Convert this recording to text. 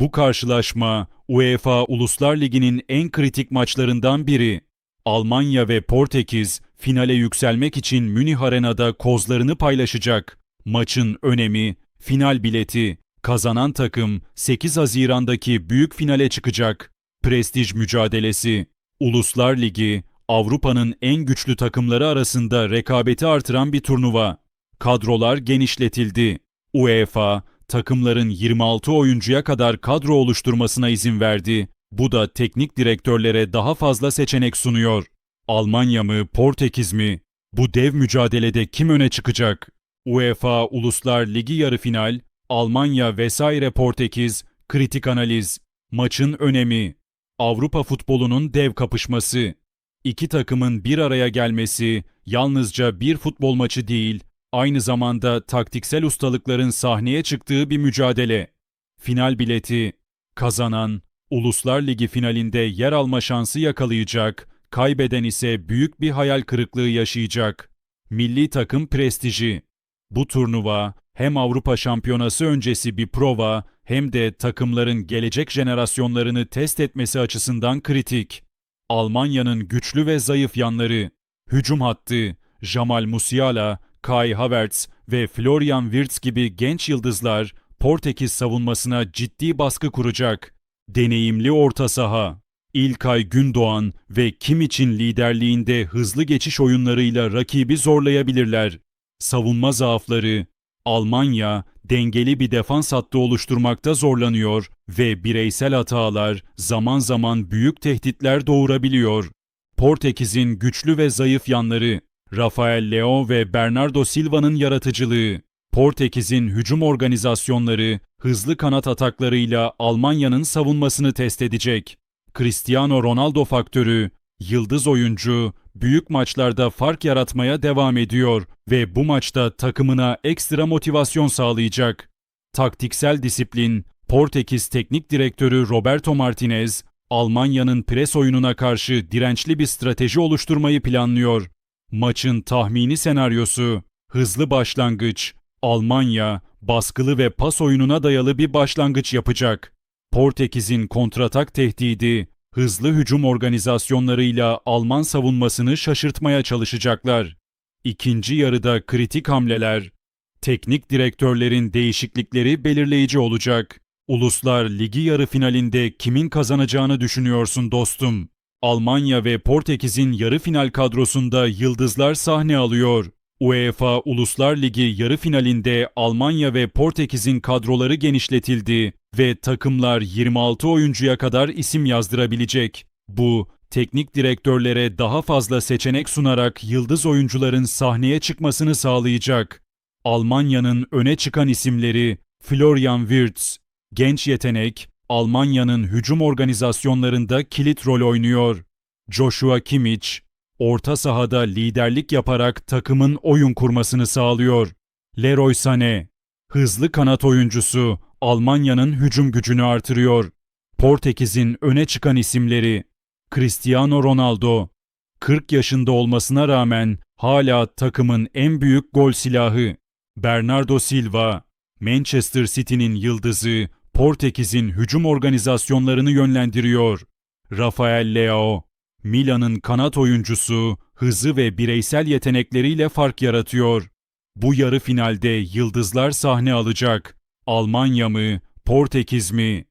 Bu karşılaşma UEFA Uluslar Ligi'nin en kritik maçlarından biri. Almanya ve Portekiz finale yükselmek için Münih Arena'da kozlarını paylaşacak. Maçın önemi, final bileti, kazanan takım 8 Haziran'daki büyük finale çıkacak. Prestij mücadelesi, Uluslar Ligi, Avrupa'nın en güçlü takımları arasında rekabeti artıran bir turnuva. Kadrolar genişletildi. UEFA, takımların 26 oyuncuya kadar kadro oluşturmasına izin verdi. Bu da teknik direktörlere daha fazla seçenek sunuyor. Almanya mı, Portekiz mi? Bu dev mücadelede kim öne çıkacak? UEFA Uluslar Ligi yarı final, Almanya vesaire Portekiz, kritik analiz, maçın önemi, Avrupa futbolunun dev kapışması, İki takımın bir araya gelmesi yalnızca bir futbol maçı değil, aynı zamanda taktiksel ustalıkların sahneye çıktığı bir mücadele. Final bileti, kazanan, Uluslar Ligi finalinde yer alma şansı yakalayacak, kaybeden ise büyük bir hayal kırıklığı yaşayacak. Milli takım prestiji. Bu turnuva hem Avrupa Şampiyonası öncesi bir prova hem de takımların gelecek jenerasyonlarını test etmesi açısından kritik. Almanya'nın güçlü ve zayıf yanları, hücum hattı, Jamal Musiala, Kai Havertz ve Florian Wirtz gibi genç yıldızlar Portekiz savunmasına ciddi baskı kuracak. Deneyimli orta saha, İlkay Gündoğan ve Kim için liderliğinde hızlı geçiş oyunlarıyla rakibi zorlayabilirler. Savunma zaafları, Almanya dengeli bir defans hattı oluşturmakta zorlanıyor ve bireysel hatalar zaman zaman büyük tehditler doğurabiliyor. Portekiz'in güçlü ve zayıf yanları, Rafael Leao ve Bernardo Silva'nın yaratıcılığı, Portekiz'in hücum organizasyonları, hızlı kanat ataklarıyla Almanya'nın savunmasını test edecek. Cristiano Ronaldo faktörü, yıldız oyuncu, büyük maçlarda fark yaratmaya devam ediyor ve bu maçta takımına ekstra motivasyon sağlayacak. Taktiksel disiplin, Portekiz Teknik Direktörü Roberto Martinez, Almanya'nın pres oyununa karşı dirençli bir strateji oluşturmayı planlıyor. Maçın tahmini senaryosu, hızlı başlangıç, Almanya baskılı ve pas oyununa dayalı bir başlangıç yapacak. Portekiz'in kontratak tehdidi, hızlı hücum organizasyonlarıyla Alman savunmasını şaşırtmaya çalışacaklar. İkinci yarıda kritik hamleler, teknik direktörlerin değişiklikleri belirleyici olacak. Uluslar Ligi yarı finalinde kimin kazanacağını düşünüyorsun dostum? Almanya ve Portekiz'in yarı final kadrosunda yıldızlar sahne alıyor. UEFA Uluslar Ligi yarı finalinde Almanya ve Portekiz'in kadroları genişletildi ve takımlar 26 oyuncuya kadar isim yazdırabilecek. Bu, teknik direktörlere daha fazla seçenek sunarak yıldız oyuncuların sahneye çıkmasını sağlayacak. Almanya'nın öne çıkan isimleri Florian Wirtz, genç yetenek, Almanya'nın hücum organizasyonlarında kilit rol oynuyor. Joshua Kimmich, orta sahada liderlik yaparak takımın oyun kurmasını sağlıyor. Leroy Sané, hızlı kanat oyuncusu, Almanya'nın hücum gücünü artırıyor. Portekiz'in öne çıkan isimleri Cristiano Ronaldo 40 yaşında olmasına rağmen hala takımın en büyük gol silahı. Bernardo Silva Manchester City'nin yıldızı Portekiz'in hücum organizasyonlarını yönlendiriyor. Rafael Leao Milan'ın kanat oyuncusu hızı ve bireysel yetenekleriyle fark yaratıyor. Bu yarı finalde yıldızlar sahne alacak. Almanya mı, Portekiz mi?